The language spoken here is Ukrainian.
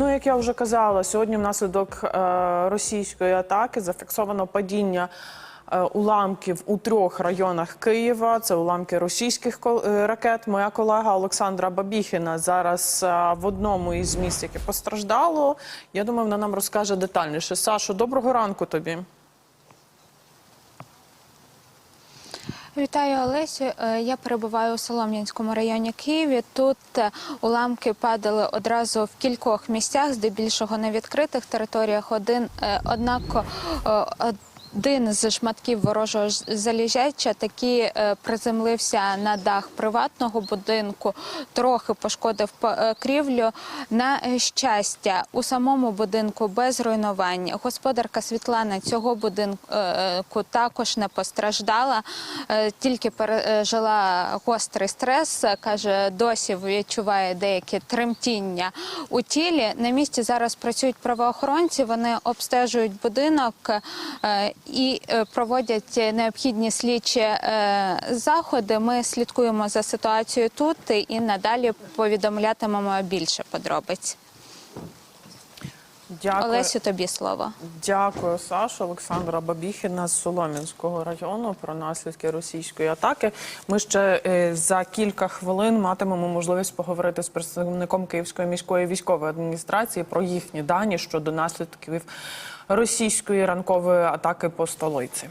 Ну, як я вже казала, сьогодні внаслідок е, російської атаки зафіксовано падіння е, уламків у трьох районах Києва. Це уламки російських е, ракет. Моя колега Олександра Бабіхіна зараз в одному із міст, яке постраждало. Я думаю, вона нам розкаже детальніше. Сашо, доброго ранку тобі. Вітаю Олесю. Е, Я перебуваю у Солом'янському районі Києві. Тут е, уламки падали одразу в кількох місцях, здебільшого на відкритих територіях. Один е, однак один з шматків ворожого заліжача таки е, приземлився на дах приватного будинку, трохи пошкодив по- е, крівлю. На е, щастя, у самому будинку без руйнувань. Господарка Світлана цього будинку також не постраждала, тільки пережила гострий стрес. каже, досі відчуває деякі тремтіння у тілі. На місці зараз працюють правоохоронці. Вони обстежують будинок і е, проводять необхідні слідчі е, заходи. Ми слідкуємо за ситуацією тут і надалі повідомлятимемо більше подробиць. Дякую. Олесю, тобі слово. Дякую, Сашу. Олександра Бабіхіна з Солом'янського району про наслідки російської атаки. Ми ще е, за кілька хвилин матимемо можливість поговорити з представником Київської міської військової адміністрації про їхні дані щодо наслідків російської ранкової атаки по столиці.